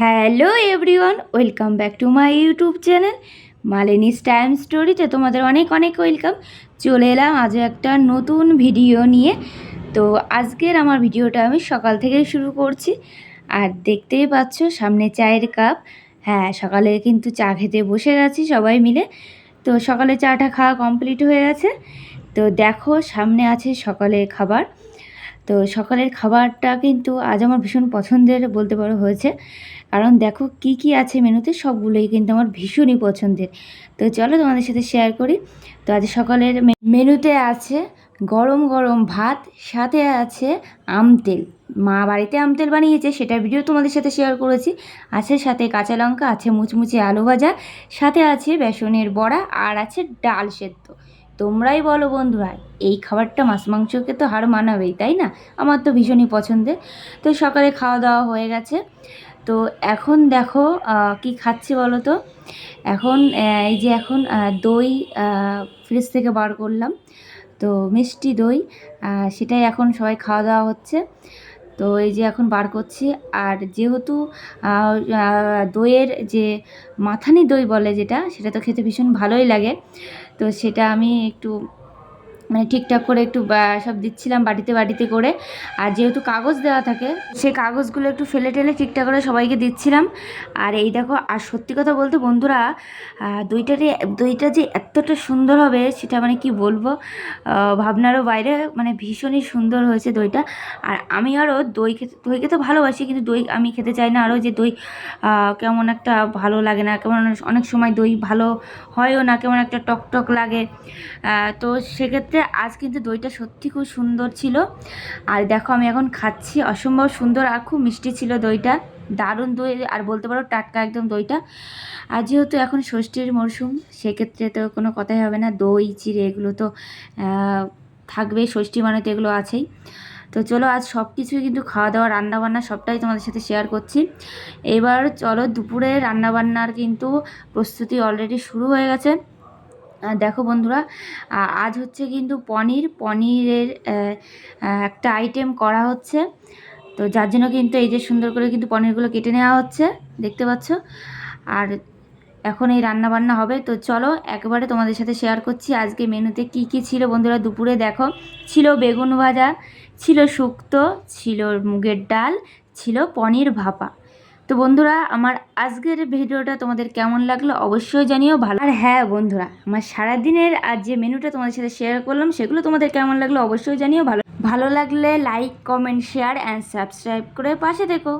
Hello everyone, welcome back to my YouTube channel Malini's time স্টোরিতে তোমাদের অনেক অনেক ওয়েলকাম। চলে এলাম আজও একটা নতুন ভিডিও নিয়ে। তো আজকের আমার ভিডিওটা আমি সকাল থেকেই শুরু করছি। আর দেখতেই পাচ্ছ সামনে চায়ের কাপ। হ্যাঁ সকালে কিন্তু চা খেতে বসে গেছি সবাই মিলে। তো সকালে চাটা খাওয়া কমপ্লিট হয়ে গেছে। তো দেখো সামনে আছে সকালের খাবার। তো সকালের খাবারটা কিন্তু আজ আমার ভীষণ পছন্দের বলতে পারো হয়েছে। কারণ দেখো কি কি আছে মেনুতে সবগুলোই কিন্তু আমার ভীষণই পছন্দের। তো চলো তোমাদের সাথে শেয়ার করি। তো আজ সকালের মেনুতে আছে গরম গরম ভাত, সাথে আছে আম তেল। মা বাড়িতে আম তেল বানিয়েছে সেটা ভিডিও তোমাদের সাথে শেয়ার করেছি। আছে সাথে কাঁচা লঙ্কা, আছে মুচমুচে আলু ভাজা, সাথে আছে বেসনের বড়া, আর আছে ডাল সেদ্ধ। তোমরাই বলো বন্ধুরা, এই খাবারটা মাছ মাংসকে তো হার মানাবেই, তাই না? আমার তো ভীষণই পছন্দের। তো সকালে খাওয়া দাওয়া হয়ে গেছে। তো এখন দেখো কি খাচ্ছি বলো তো? এখন এই যে এখন দই ফ্রিজ থেকে বার করলাম। তো মিষ্টি দই সেটাই এখন সবাই খাওয়া দাওয়া হচ্ছে। তো এই যে এখন বার করছি। আর যেহেতু দইয়ের যে মাথানি দই বলে যেটা, সেটা তো খেতে ভীষণ ভালোই লাগে। তো সেটা আমি একটু মানে ঠিকঠাক করে একটু সব দিচ্ছিলাম বাটিতে বাটিতে করে। আর যেহেতু কাগজ দেওয়া থাকে সেই কাগজগুলো একটু ফেলে টেলে ঠিকঠাক করে সবাইকে দিচ্ছিলাম। আর এই দেখো, আর সত্যি কথা বলতে বন্ধুরা দইটারে দইটা যে এতটা সুন্দর হবে সেটা মানে কি বলব? ভাবনারও বাইরে মানে ভীষণই সুন্দর হয়েছে দইটা। আর আমি আরও দই খেতে দই খেতে ভালোবাসি, কিন্তু দই আমি খেতে চাই না আরও যে দই কেমন একটা ভালো লাগে না, কেমন অনেক সময় দই ভালো হয়ও না, কেমন একটা টক টক লাগে তো সেক্ষেত্রে আজ কিন্তু দইটা সত্যি খুব সুন্দর ছিল। আর দেখো আমি এখন খাচ্ছি অসম্ভব সুন্দর আর খুব মিষ্টি ছিল দইটা। দারুণ দই আর বলতে পারো টাটকা একদম দইটা। আর যেহেতু এখন ষষ্ঠীর মরশুম সেক্ষেত্রে তো কোনো কথাই হবে না দই চিড়ে এগুলো তো আহ, থাকবেই ষষ্ঠী মানে তো এগুলো আছেই। তো চলো আজ সব কিছুই কিন্তু খাওয়া দাওয়া রান্নাবান্না সবটাই তোমাদের সাথে শেয়ার করছি। এবার চলো দুপুরে রান্নাবান্নার কিন্তু প্রস্তুতি অলরেডি শুরু হয়ে গেছে। দেখো বন্ধুরা আজ হচ্ছে কিন্তু পনির, পনিরের একটা আইটেম করা হচ্ছে। তো যার জন্য কিন্তু এই যে সুন্দর করে কিন্তু পনিরগুলো কেটে নেওয়া হচ্ছে, দেখতে পাচ্ছ? আর এখন এই রান্না বান্না হবে, তো চলো একবারে তোমাদের সাথে শেয়ার করছি। আজকে মেনুতে কি কি ছিল বন্ধুরা দুপুরে দেখো। ছিল বেগুন ভাজা, ছিল শুক্তো, ছিল মুগের ডাল, ছিল পনির ভাপা। তো বন্ধুরা, আমার আজকের ভিডিওটা তোমাদের কেমন লাগল অবশ্যই জানিও, ভালো আর হ্যাঁ বন্ধুরা, আমার সারাদিনের আজ যে মেনুটা তোমাদের সাথে শেয়ার করলাম, সেগুলো তোমাদের কেমন লাগল অবশ্যই জানিও, ভালো ভালো লাগলে like comment share and subscribe করে পাশে দেখো